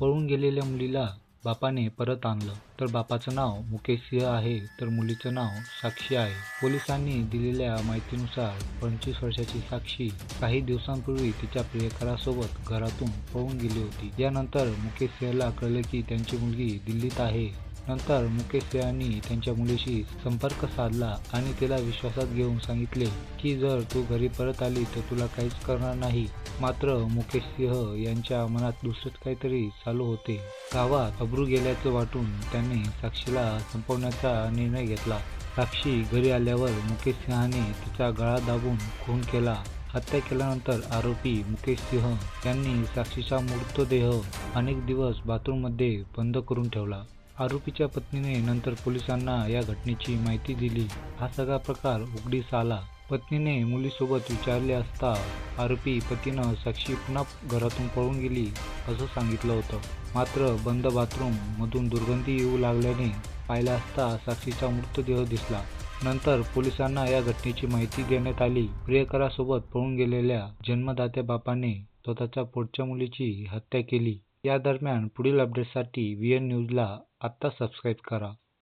पळून गेलेल्या मुलीला बापाने परत आणलं. तर बापाचं नाव मुकेश सिंह आहे तर मुलीचं नाव साक्षी आहे. पोलिसांनी दिलेल्या माहितीनुसार पंचवीस वर्षाची साक्षी काही दिवसांपूर्वी तिच्या प्रियकरासोबत घरातून पळून गेली होती. यानंतर मुकेश सिंहला कळलं की त्यांची मुलगी दिल्लीत आहे. नंतर मुकेश सिंहांनी त्यांच्या मुलीशी संपर्क साधला आणि तिला विश्वासात घेऊन सांगितले की जर तू घरी परत आली तर तुला काहीच करणार नाही मात्र मुकेश सिंह यांच्या मनात दुसरेच काहीतरी चालू होते. गावात अब्रू गेल्याचं वाटून त्यांनी साक्षीला संपवण्याचा निर्णय घेतला. साक्षी घरी आल्यावर मुकेश सिंहाने तिचा गळा दाबून खून केला. हत्या केल्यानंतर आरोपी मुकेश सिंह यांनी साक्षीचा मृतदेह अनेक दिवस बाथरूममध्ये बंद करून ठेवला. आरोपीच्या पत्नीने नंतर पोलिसांना या घटनेची माहिती दिली. हा सगळा प्रकार उघडीस आला. पत्नीने मुलीसोबत विचारले असता आरोपी पतीनं साक्षी पुन्हा घरातून पळून गेली असं सांगितलं होतं. मात्र बंद बाथरूम मधून दुर्गंधी येऊ लागल्याने पाहिलं असता साक्षीचा मृतदेह दिसला. नंतर पोलिसांना या घटनेची माहिती देण्यात आली. प्रियकरासोबत पळून गेलेल्या जन्मदात्या बापाने स्वतःच्या पोटच्या मुलीची हत्या केली. या दरम्यान पुढील अपडेट्ससाठी व्ही एन न्यूजला आत्ता सबस्क्राईब करा.